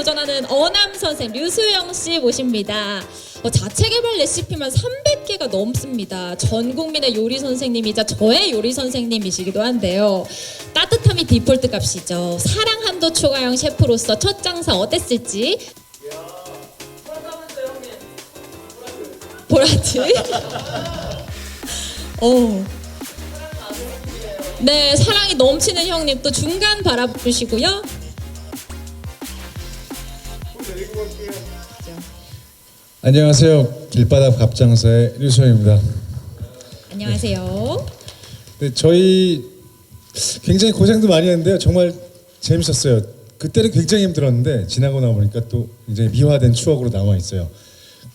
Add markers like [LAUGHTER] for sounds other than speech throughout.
도전하는 어남 선생 류수영 씨 모십니다. 어, 자체 개발 레시피만 300개가 넘습니다. 전 국민의 요리 선생님이자 저의 요리 선생님이시기도 한데요. 따뜻함이 디폴트 값이죠. 사랑 한도 추가형 셰프로서 첫 장사 어땠을지. 보라트. [LAUGHS] 어. 네, 사랑이 넘치는 형님 또 중간 바라보시고요. 안녕하세요. 길바닥 갑장사의 류소입니다. 안녕하세요. 네, 저희 굉장히 고생도 많이 했는데요. 정말 재밌었어요. 그때는 굉장히 힘들었는데 지나고 나 보니까 또 굉장히 미화된 추억으로 남아 있어요.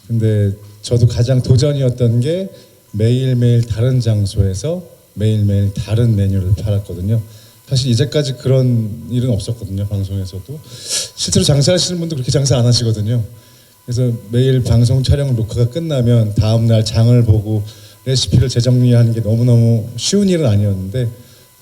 근데 저도 가장 도전이었던 게 매일매일 다른 장소에서 매일매일 다른 메뉴를 팔았거든요. 사실 이제까지 그런 일은 없었거든요. 방송에서도 실제로 장사하시는 분도 그렇게 장사 안 하시거든요. 그래서 매일 방송 촬영 녹화가 끝나면 다음 날 장을 보고 레시피를 재정리하는 게 너무너무 쉬운 일은 아니었는데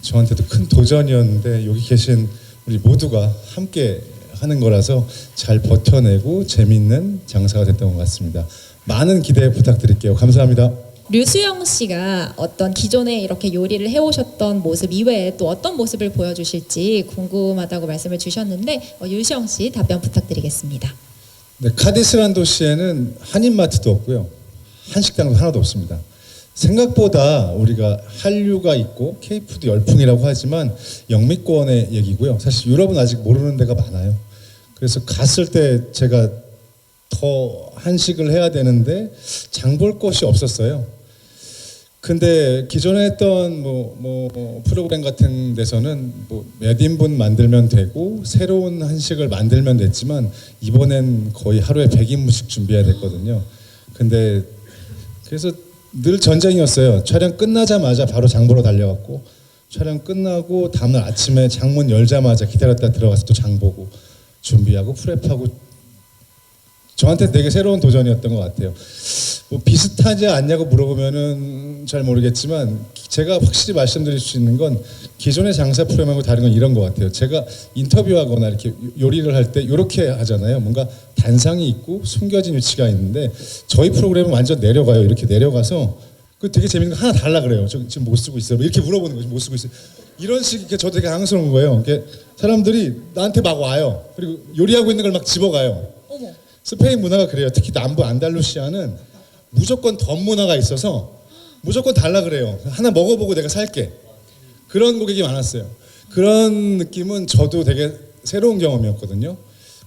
저한테도 큰 도전이었는데 여기 계신 우리 모두가 함께 하는 거라서 잘 버텨내고 재밌는 장사가 됐던 것 같습니다. 많은 기대 부탁드릴게요. 감사합니다. 류수영 씨가 어떤 기존에 이렇게 요리를 해오셨던 모습 이외에 또 어떤 모습을 보여주실지 궁금하다고 말씀을 주셨는데 어, 류수영 씨 답변 부탁드리겠습니다. 네, 카디스란 도시에는 한인마트도 없고요. 한식당도 하나도 없습니다. 생각보다 우리가 한류가 있고 케이푸드 열풍이라고 하지만 영미권의 얘기고요. 사실 유럽은 아직 모르는 데가 많아요. 그래서 갔을 때 제가 더 한식을 해야 되는데 장 볼 곳이 없었어요. 근데 기존에 했던 뭐, 뭐 프로그램 같은 데서는 뭐몇 인분 만들면 되고 새로운 한식을 만들면 됐지만 이번엔 거의 하루에 100인분씩 준비해야 됐거든요. 근데 그래서 늘 전쟁이었어요. 촬영 끝나자마자 바로 장 보러 달려갔고 촬영 끝나고 다음날 아침에 장문 열자마자 기다렸다 들어가서 또 장 보고 준비하고 프랩하고 저한테 되게 새로운 도전이었던 것 같아요. 뭐 비슷하지 않냐고 물어보면은 잘 모르겠지만 제가 확실히 말씀드릴 수 있는 건 기존의 장사 프로그램하고 다른 건 이런 것 같아요. 제가 인터뷰하거나 이렇게 요리를 할 때 이렇게 하잖아요. 뭔가 단상이 있고 숨겨진 위치가 있는데 저희 프로그램은 완전 내려가요. 이렇게 내려가서 그 되게 재밌는 거 하나 달라 그래요. 저 지금 못 쓰고 있어요. 뭐 이렇게 물어보는 거죠. 못 쓰고 있어요. 이런 식이 저 되게 당황스러운 거예요. 이게 사람들이 나한테 막 와요. 그리고 요리하고 있는 걸 막 집어가요. 스페인 문화가 그래요. 특히 남부 안달루시아는 무조건 덤 문화가 있어서 무조건 달라 그래요. 하나 먹어보고 내가 살게. 그런 고객이 많았어요. 그런 느낌은 저도 되게 새로운 경험이었거든요.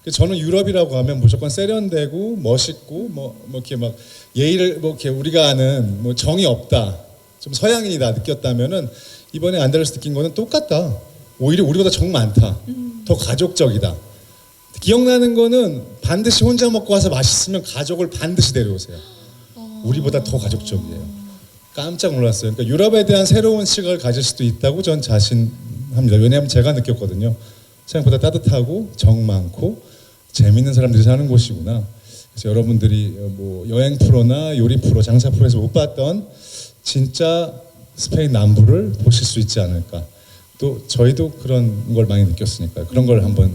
그래서 저는 유럽이라고 하면 무조건 세련되고 멋있고 뭐, 뭐 이렇게 막 예의를 뭐 이렇게 우리가 아는 뭐 정이 없다. 좀 서양인이다 느꼈다면은 이번에 안달루스 느낀 거는 똑같다. 오히려 우리보다 정 많다. 더 가족적이다. 기억나는 거는 반드시 혼자 먹고 와서 맛있으면 가족을 반드시 데려오세요. 우리보다 더 가족적이에요. 깜짝 놀랐어요. 그러니까 유럽에 대한 새로운 시각을 가질 수도 있다고 전 자신합니다. 왜냐하면 제가 느꼈거든요. 생각보다 따뜻하고 정 많고 재밌는 사람들이 사는 곳이구나. 그래서 여러분들이 뭐 여행 프로나 요리 프로, 장사 프로에서 못 봤던 진짜 스페인 남부를 보실 수 있지 않을까. 또 저희도 그런 걸 많이 느꼈으니까요. 그런 걸 한번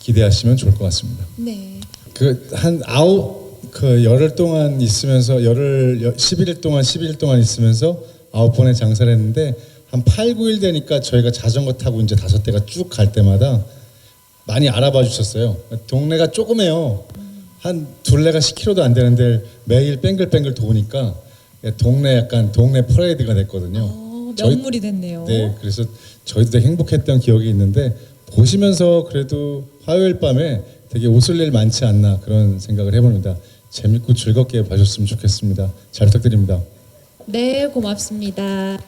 기대하시면 좋을 것 같습니다. 네. 그 한 아홉 그 열흘 동안 있으면서 열흘 여- 11일 동안 12일 동안 있으면서 아홉 번의 장사를 했는데 한 8, 9일 되니까 저희가 자전거 타고 이제 다섯 대가 쭉 갈 때마다 많이 알아봐 주셨어요. 동네가 조그매요. 한 둘레가 10km도 안 되는데 매일 뱅글뱅글 도우니까 동네 약간 동네 퍼레이드가 됐거든요. 어, 저희- 명물이 됐네요. 네, 그래서 저희도 행복했던 기억이 있는데 보시면서 그래도 화요일 밤에 되게 웃을 일 많지 않나 그런 생각을 해봅니다. 재밌고 즐겁게 봐줬으면 좋겠습니다. 잘 부탁드립니다. 네, 고맙습니다.